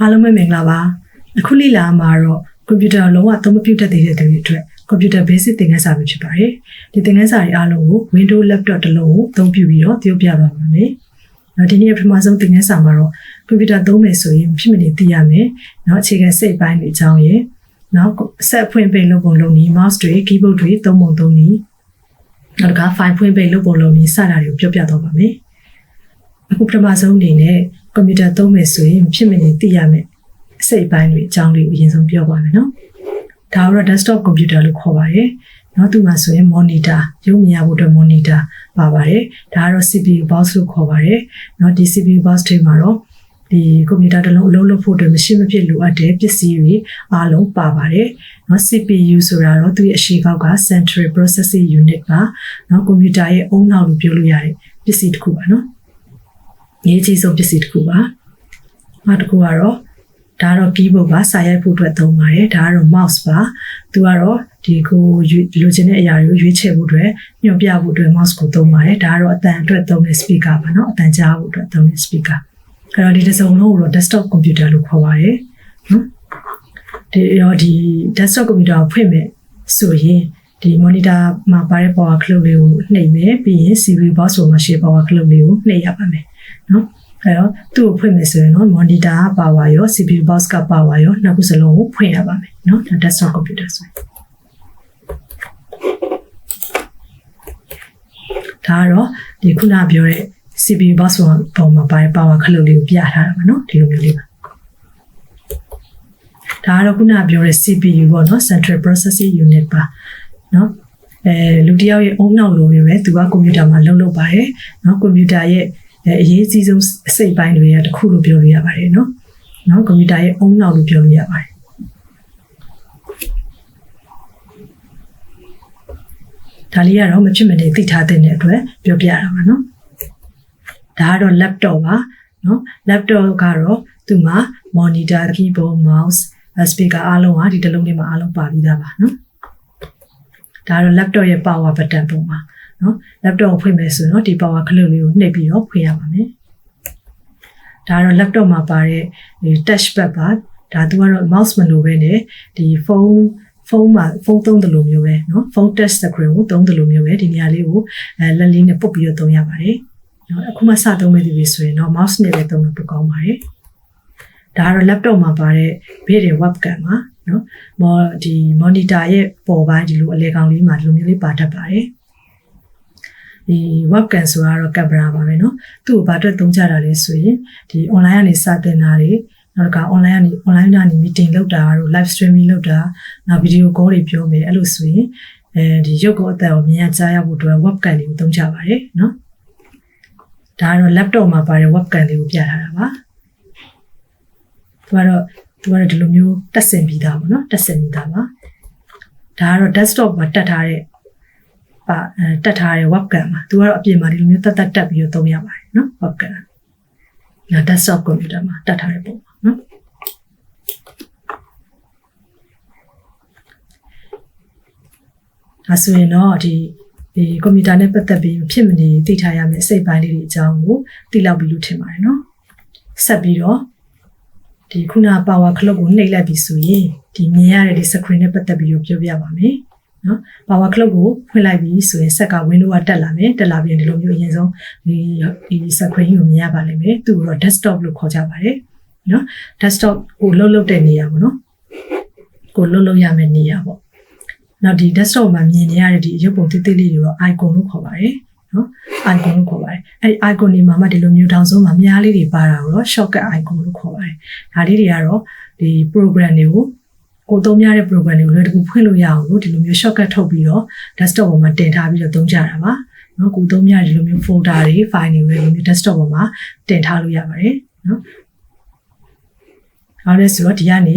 အားလုံးပဲမင်္ဂလာပါအခုလေ့လာမှာတော့ကွန်ပျူတာလုံးဝသုံးမပြုတတ်သေးတဲ့သူတွေအတွက်ကွန်ပျူတာ basic သင်ခန်းစာပဲဖြစ်ပါတယ်ဒီသင်ခန်းစာတွေအားလုံးကို Windows laptop တစ်လုံးကိုအသုံးပြုပြီးတော့ပြောပြပါမယ်နော်ဒီနေ့ပထမဆုံးသင်ခန်းစာမှာတော့ကွန်ပျူတာသုံးမယ်ဆိုရင်ဖြစ်မနေသိရမယ်နော်အခြေခံစိတ်ပိုင်းတွေအကြောင်းရယ်နောက်ဆက်ဖွင့်ပိတ်လုပ်ပုံလုပ်နည်း mouse တွေ keyboard တွေသုံးပုံသုံးနည်းနောက်က file ဖွင့်ပိတ်လုပ်ပုံလုပ်နည်းစတာတွေကိုပြောပြတော့ပါမယ်အခုပထမဆုံးအနေနဲ့ ကွန်ပျူတာသုံးမယ်ဆိုရင်ဖြစ်မနေသိရမယ်အစိတ်အပိုင်းတွေအကြောင်းလေးကိုအရင်ဆုံးပြောပါမယ်နော်။ဒါကတော့ desktop computer လို့ခေါ်ပါတယ်။နော်သူမှာဆိုရင် monitor ရုပ်မြင်ရဖို့အတွက် monitor ပါပါတယ်။ဒါကတော့ CPU box လို့ခေါ်ပါတယ်။နော်ဒီ CPU box တွေမှာတော့ဒီကွန်ပျူတာတစ်လုံးအလုံးလုပ်ဖို့အတွက်မရှိမဖြစ်လိုအပ်တဲ့ပစ္စည်းတွေအားလုံးပါပါတယ်။နော် CPU ဆိုတာတော့သူ့ရဲ့အရှိကောက်က Central Processing Unit ပါ။နော်ကွန်ပျူတာရဲ့အုံနောက်လို့ပြောလို့ရတဲ့ပစ္စည်းတစ်ခုပါနော်။ အရေးကြီးဆုံးပစ္စည်းတစ်ခုပါ။နောက်တစ်ခုကတော့ဒါကတော့ keyboard ပါစာရိုက်ဖို့အတွက်သုံးပါတယ်ဒါကတော့ mouse ပါသူကတော့ဒီကိုလိုချင်တဲ့အရာတွေကိုရွေးချယ်ဖို့အတွက်ညွှန်ပြဖို့အတွက် mouse ကိုသုံးပါတယ်ဒါကတော့အတန်အတွက်သုံးတဲ့ speaker ပါเนาะအတန်ကြားဖို့အတွက်သုံးတဲ့ speaker အဲ့တော့ဒီတစ်စုံလုံးကိုတော့ desktop computer လို့ခေါ်ပါတယ်နော်ဒီတော့ဒီ desktop computer ကိုဖွင့်မယ်ဆိုရင် ဒီ monitor မှာပါတဲ့ power clip လေးကိုနှိပ်မယ်ပြီးရင် CV box ဆိုမှရှိ power clip လေးကိုနှိပ်ရပါမယ်နော်အဲတော့သူ့ကိုဖွင့်မယ်ဆိုရင်နော် monitor က power ရော CV box က power ရောနှစ်ခုစလုံးကိုဖွင့်ရပါမယ်နော်ဒါ desktop computer ဆိုရင်ဒါကတော့ဒီခုနပြောတဲ့ CV box ပုံမှာပါတဲ့ power clip လေးကိုပြထားတာပါနော်ဒီလိုမျိုးလေးပါဒါကတော့ခုနပြောတဲ့ CPU ပေါ့နော် Central Processing Unit ပါ နော်အဲလူတယောက်ရဲ့အုံနောက်လိုမျိုးပဲသူကကွန်ပျူတာမှာလုပ်လုပ်ပါတယ်နော်ကွန်ပျူတာရဲ့အရေးအကြီးဆုံးအစိတ်ပိုင်းတွေကတခုလို့ပြောလို့ရပါတယ်နော်နော်ကွန်ပျူတာရဲ့အုံနောက်လို့ပြောလို့ရပါတယ်ဒါလေးကတော့မဖြစ်မနေသိထားတဲ့အတွက်ပြောပြရမှာနော်ဒါကတော့ laptop ပါနော် laptop ကတော့သူ့မှာ monitor keyboard mouse speaker အားလုံးကဒီတလုံးလေးမှာအားလုံးပါပြီးသားပါနော် ဒါကတော့ laptop ရဲ့ power button ပုံပါ။နော် laptop ကိုဖွင့်မယ်ဆိုရင်တော့ဒီ power ခလုတ်လေးကိုနှိပ်ပြီးတော့ဖွင့်ရပါမယ်ဒါကတော့ laptop မှာပါတဲ့ဒီ touch pad ပါဒါသူကတော့ mouse မလိုပဲနဲ့ဒီဖုန်းဖုန်းမှာဖုန်းသုံးတယ်လို့မျိုးပဲเนาะဖုန်း touch screen ကိုသုံးတယ်လို့မျိုးပဲဒီနေရာလေးကိုအဲလက်လေးနဲ့ပုတ်ပြီးတော့သုံးရပါတယ်เนาะအခုမှစသုံးမဲ့သူတွေဆိုရင်တော့ mouse နဲ့ပဲသုံးလို့ပိုကောင်းပါတယ်ဒါကတော့ laptop မှာပါတဲ့ဘေးရဲ့ webcam ပါ เนาะမော်ဒီ monitor ရဲ့ပေါ်ပိုင်းဒီလိုအလဲကောင်လေးမှာဒီလိုမျိုးလေးပါတတ်ပါတယ်ဒီ webcam ဆိုတာတော့ကင်မရာပါပဲเนาะသူ့ကိုဘာအတွက်သုံးကြတာလဲဆိုရင်ဒီ online ကနေစတင်တာတွေနောက်က online ကနေ online ကနေ meeting လုပ်တာတို့ live streaming လုပ်တာနောက် video call တွေပြောမယ်အဲ့လိုဆိုရင်အဲဒီရုပ်ကိုအသက်ကိုမြင်ရကြားရဖို့အတွက် webcam တွေကိုသုံးကြပါတယ်เนาะဒါကတော့ laptop မှာပါတဲ့ webcam လေးကိုပြထားတာပါသူကတော့ သူကတော့ဒီလိုမျိုးတက်ဆင်ပြီးသားပေါ့နော်တက်ဆင်ပြီးသားပါဒါကတော့ desktop မှာတက်ထားတဲ့ပါတက်ထားတဲ့ webcam မှာသူကတော့အပြင်မှာဒီလိုမျိုးတက်တက်တက်ပြီးတော့သုံးရပါတယ်နော် webcam ညာ desktop computer မှာတက်ထားတဲ့ပုံပါနော်ဒါဆိုရင်တော့ဒီဒီကွန်ပျူတာနဲ့ပတ်သက်ပြီးဖြစ်မနေသိထားရမယ့်အစိတ်ပိုင်းလေးတွေအကြောင်းကိုသိလောက်ပြီလို့ထင်ပါတယ်နော်ဆက်ပြီးတော့ ဒီခုန power clock ကိုနှိပ်လိုက်ပြီဆိုရင်ဒီမြင်ရတဲ့ဒီ screen နဲ့ပတ်သက်ပြီးတော့ပြောပြပါမယ်နော် power clock ကိုဖွင့်လိုက်ပြီဆိုရင်ဆက်က window ကတက်လာမယ်တက်လာပြီးဒီလိုမျိုးအရင်ဆုံးဒီဒီ screen ကိုမြင်ရပါလိမ့်မယ်သူ့ကိုတော့ desktop လို့ခေါ်ကြပါတယ်နော် desktop ကိုလှုပ်လှုပ်တဲ့နေရာပေါ့နော်ကိုလှုပ်လှုပ်ရမယ့်နေရာပေါ့နောက်ဒီ desktop မှာမြင်နေရတဲ့ဒီရုပ်ပုံသေးသေးလေးတွေတော့ icon လို့ခေါ်ပါတယ် နော် icon လို့ခေါ်ပါတယ်အဲ့ဒီ icon တွေမှာမှဒီလိုမျိုးတောင်ဆုံးမှာမြားလေးတွေပါတာကိုတော့ shortcut icon လို့ခေါ်ပါတယ်ဒါလေးတွေကတော့ဒီ program တွေကိုကိုသုံးရတဲ့ program တွေကိုလည်းတကူဖွင့်လို့ရအောင်လို့ဒီလိုမျိုး shortcut ထုတ်ပြီးတော့ desktop ပေါ်မှာတင်ထားပြီးတော့သုံးကြတာပါနော်ကိုသုံးရဒီလိုမျိုး folder တွေ file တွေလည်းဒီလိုမျိုး desktop ပေါ်မှာတင်ထားလို့ရပါတယ်နော်အဲ့ဒါဆိုတော့ဒီကနေ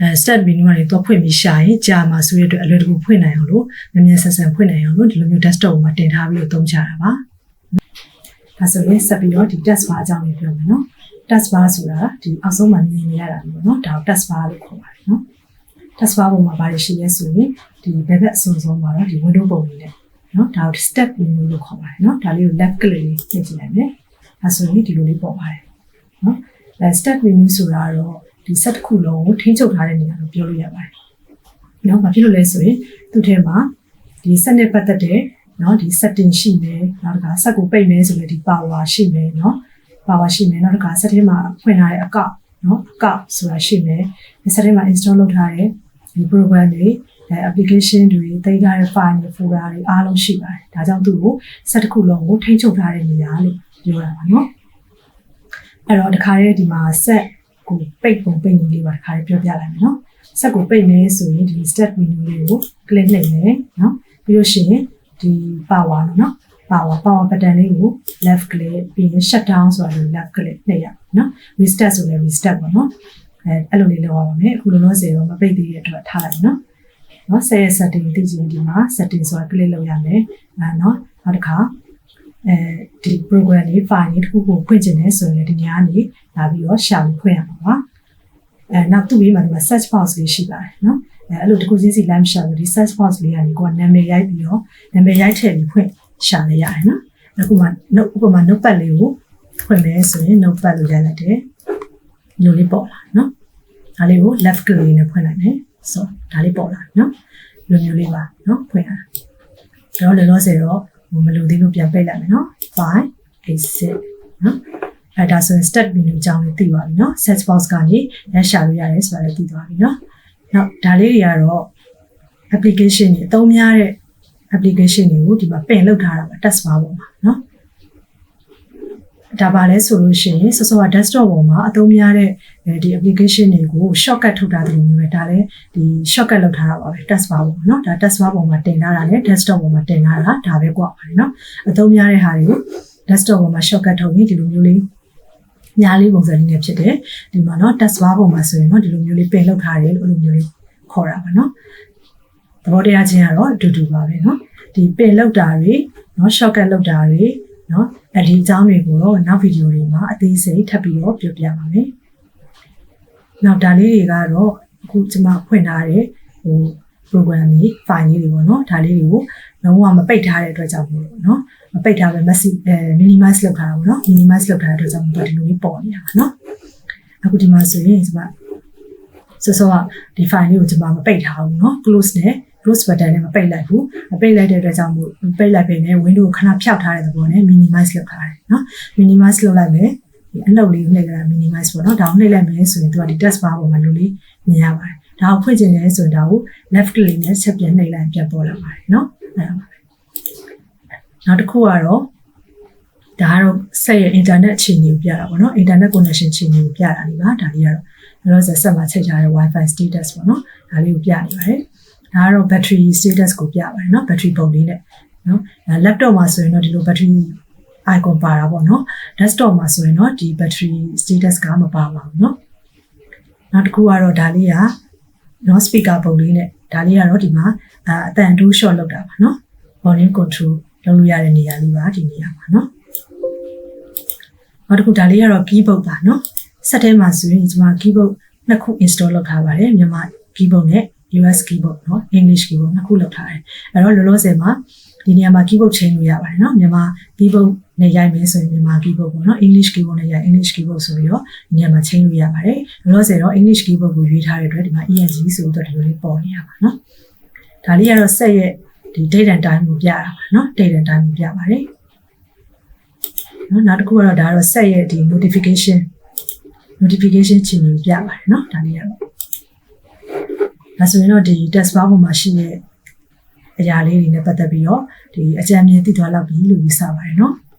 အဲ step menu ကနေတော့ဖွင့်ပြီးရှာရင်ကြာမှာဆိုရတဲ့အလွယ်တကူဖွင့်နိုင်အောင်လို့မြန်မြန်ဆန်ဆန်ဖွင့်နိုင်အောင်လို့ဒီလိုမျိုး desktop မှာတင်ထားပြီးတော့သုံးကြတာပါ။ဒါဆိုရင်ဆက်ပြီးတော့ဒီ task bar အကြောင်းလေးပြောမယ်နော်။ task bar ဆိုတာဒီအောက်ဆုံးမှာမြင်နေရတာမျိုးနော်။ဒါကို task bar လို့ခေါ်ပါတယ်နော်။ task bar ပုံမှာဘာတွေရှိလဲဆိုရင်ဒီဘက်ဘက်အစုံဆုံးမှာတော့ဒီ window ပုံလေးနဲ့နော်ဒါကို step menu လို့ခေါ်ပါတယ်နော်။ဒါလေးကို left click လေးနှိပ်ကြည့်လိုက်မယ်။ဒါဆိုရင်ဒီလိုလေးပေါ်ပါတယ်နော်။အဲ step menu ဆိုတာကတော့ ဒီ set တစ်ခုလုံးကိုထိန်းချုပ်ထားတဲ့နေရာလို့ပြောလို့ရပါတယ်။နော်ဘာဖြစ်လို့လဲဆိုရင်သူ့ထဲမှာဒီ set နဲ့ပတ်သက်တဲ့နော်ဒီ setting ရှိမယ်နောက်တစ်ခါ set ကိုပိတ်မယ်ဆိုရင်ဒီ power ရှိမယ်နော် power ရှိမယ်နောက်တစ်ခါ set ထဲမှာဖွင့်ထားတဲ့အကောက်နော်အကောက်ဆိုတာရှိမယ်ဒီ set ထဲမှာ install လုပ်ထားတဲ့ဒီ program တွေအဲ application တွေသိမ်းထားတဲ့ file တွေ folder တွေအားလုံးရှိပါတယ်ဒါကြောင့်သူ့ကို set တစ်ခုလုံးကိုထိန်းချုပ်ထားတဲ့နေရာလို့ပြောတာပါနော်အဲ့တော့တခါတည်းဒီမှာ set ကိုပိတ်ပုံပိတ်နည်းလေးပါတခါတည်းပြောပြလိုက်မယ်နော် set ကိုပိတ်မယ်ဆိုရင်ဒီ step menu လေးကို click လုပ်မယ်နော်ပြီးလို့ရှိရင်ဒီ power လို့နော် power power button လေးကို left click ပြီးရင် shut down ဆိုတာကို left click နှိပ်ရအောင်နော် restart ဆိုလည်း restart ပေါ့နော်အဲအဲ့လိုလေးလုပ်ရပါမယ်အခုလုံးလုံးစေတော့မပိတ်သေးတဲ့အတွက်ထားလိုက်နော်နော် set ရဲ့ setting သိချင်ဒီမှာ setting ဆိုတာ click လုပ်ရမယ်အဲနော်နောက်တစ်ခါ အဲဒီ program လေး file လေးတစ်ခုကိုဖွင့်ချင်တယ်ဆိုရင်ဒီညကနေလာပြီးတော့ရှာပြီးဖွင့်ရမှာပါအဲနောက်သူ့ဘေးမှာဒီမှာ search box လေးရှိပါတယ်နော်အဲအဲ့လိုတစ်ခုချင်းစီ line ရှာလို့ဒီ search box လေးကနေကိုကနာမည်ရိုက်ပြီးတော့နာမည်ရိုက်ထည့်ပြီးဖွင့်ရှာလိုက်ရတယ်နော်အခုမှ note ဥပမာ notepad လေးကိုဖွင့်မယ်ဆိုရင် notepad လို့ရိုက်လိုက်တယ်လိုလေးပေါ်လာနော်ဒါလေးကို left click လေးနဲ့ဖွင့်လိုက်မယ်ဆိုဒါလေးပေါ်လာနော်လိုမျိုးလေးပါနော်ဖွင့်ရတော့လောလောဆယ်တော့ မလိုသေးလို့ပြန်ပိတ်လိုက်မယ်နော်5 8 6နော်အဲဒါဆိုရင် step menu အကြောင်းလေးသိပါပြီနော် search box ကနေလက်ရှာလို့ရတယ်ဆိုတာလည်းသိသွားပြီနော်နောက်ဒါလေးတွေကတော့ application တွေအသုံးများတဲ့ application တွေကိုဒီမှာပင်လုပ်ထားတာပါ task bar ပေါ်မှာနော် ဒါပါလဲဆိုလို့ရှိရင်ဆော့ဆော့က desktop ပေါ်မှာအသုံးများတဲ့ဒီ application တွေကို shortcut ထုတ်ထားတယ်လို့မျိုးပဲဒါလည်းဒီ shortcut လောက်ထားတာပါပဲ task bar ပေါ့နော်ဒါ task bar ပေါ်မှာတင်ထားတာနဲ့ desktop ပေါ်မှာတင်ထားတာဒါပဲကွာပါတယ်နော်အသုံးများတဲ့ဟာတွေကို desktop ပေါ်မှာ shortcut ထုတ်ပြီးဒီလိုမျိုးလေးညာလေးပုံစံလေးနဲ့ဖြစ်တယ်ဒီမှာနော် task bar ပေါ်မှာဆိုရင်နော်ဒီလိုမျိုးလေးပင်လောက်ထားတယ်လို့အဲ့လိုမျိုးလေးခေါ်တာပါနော်သဘောတရားချင်းကတော့အတူတူပါပဲနော်ဒီပင်လောက်တာတွေနော် shortcut လောက်တာတွေ နော်အဲဒီအကြောင်းတွေကိုတော့နောက်ဗီဒီယိုတွေမှာအသေးစိတ်ထပ်ပြီးတော့ပြောပြပါမယ်နောက်ဒါလေးတွေကတော့အခုကျွန်မဖွင့်ထားတဲ့ဟို program တွေ file လေးတွေပေါ့နော်ဒါလေးတွေကိုလုံးဝမပိတ်ထားတဲ့အတွက်ကြောင့်ပေါ့နော်မပိတ်ထားပဲ messy minimize လုပ်ထားတာပေါ့နော် minimize လုပ်ထားတဲ့အတွက်ကြောင့်ဒီလိုမျိုးပေါ်နေတာပါနော်အခုဒီမှာဆိုရင်ကျွန်မဆောဆောကဒီ file လေးကိုကျွန်မမပိတ်ထားဘူးနော် close နဲ့ rose button နဲ့မပိတ်လိုက်ဘူးမပိတ်လိုက်တဲ့အတွက်ကြောင့်မို့ပိတ်လိုက်ပေနဲ့ window ကိုခဏဖျောက်ထားတဲ့သဘောနဲ့ minimize လုပ်ထားတယ်နော် minimize လုပ်လိုက်မယ်ဒီအလုပ်လေးကိုနှိပ်လိုက် minimize ပေါ့နော်ဒါကိုနှိပ်လိုက်မယ်ဆိုရင်သူကဒီ task bar ပေါ်မှာလူလေးမြင်ရပါတယ်ဒါကိုဖွင့်ခြင်းလဲဆိုရင်ဒါကို left click နဲ့ချက်ပြန်နှိပ်လိုက်ပြန်ပေါ်လာပါတယ်နော်အဲ့ဒါပါပဲနောက်တစ်ခုကတော့ဒါကတော့ဆက်ရဲ့ internet အခြေအနေကိုပြတာပေါ့နော် internet connection အခြေအနေကိုပြတာနေပါဒါလေးကတော့လောလောဆယ်ဆက်မှာချိန်ထားတဲ့ wifi status ပေါ့နော်ဒါလေးကိုပြနေပါတယ် ဒါကတော့ battery status ကိုပြပါတယ်နော် battery ပုံလေးနဲ့နော် laptop မှာဆိုရင်တော့ဒီလို battery icon ပါတာပေါ့နော် desktop မှာဆိုရင်တော့ဒီ battery status ကမပါပါဘူးနော်နောက်တစ်ခုကတော့ဒါလေးကနော် speaker ပုံလေးနဲ့ဒါလေးကတော့ဒီမှာအတန်တူး short လောက်တာပါနော် volume control လုပ်လို့ရတဲ့နေရာလေးပါဒီနေရာပါနော်နောက်တစ်ခုဒါလေးကတော့ keyboard ပါနော်ဆက်ထဲမှာဆိုရင်ကျွန်မ keyboard နှစ်ခု install လုပ်ထားပါတယ်မြန်မာ keyboard နဲ့ US keyboard เนาะ English keyboard နှစ်ခုလောက်ထားတယ်အဲ့တော့လောလောဆယ်မှာဒီနေရာမှာ keyboard ချိန်လို့ရပါတယ်เนาะမြန်မာ keyboard နဲ့ရိုက်မယ်ဆိုရင်မြန်မာ keyboard ပေါ့เนาะ English keyboard နဲ့ရိုက် English keyboard ဆိုပြီးတော့ဒီနေရာမှာချိန်လို့ရပါတယ်လောလောဆယ်တော့ English keyboard ကိုရွေးထားတဲ့အတွက်ဒီမှာ ENG ဆိုတော့ဒီလိုလေးပေါ်နေရပါเนาะဒါလေးကတော့ဆက်ရဲ့ဒီ date and time ကိုပြတာပါเนาะ date and time ကိုပြပါတယ်နော်နောက်တစ်ခုကတော့ဒါကတော့ဆက်ရဲ့ဒီ notification notification ချိန်ကိုပြပါတယ်เนาะဒါလေးကတော့ ဒါဆိုရင်တော့ဒီ test bar ပေါ်မှာရှိတဲ့အရာလေးတွေနဲ့ပတ်သက်ပြီးတော့ဒီအကြံဉာဏ်သိသွားလောက်ပြီလို့ယူဆပါတယ်နော်။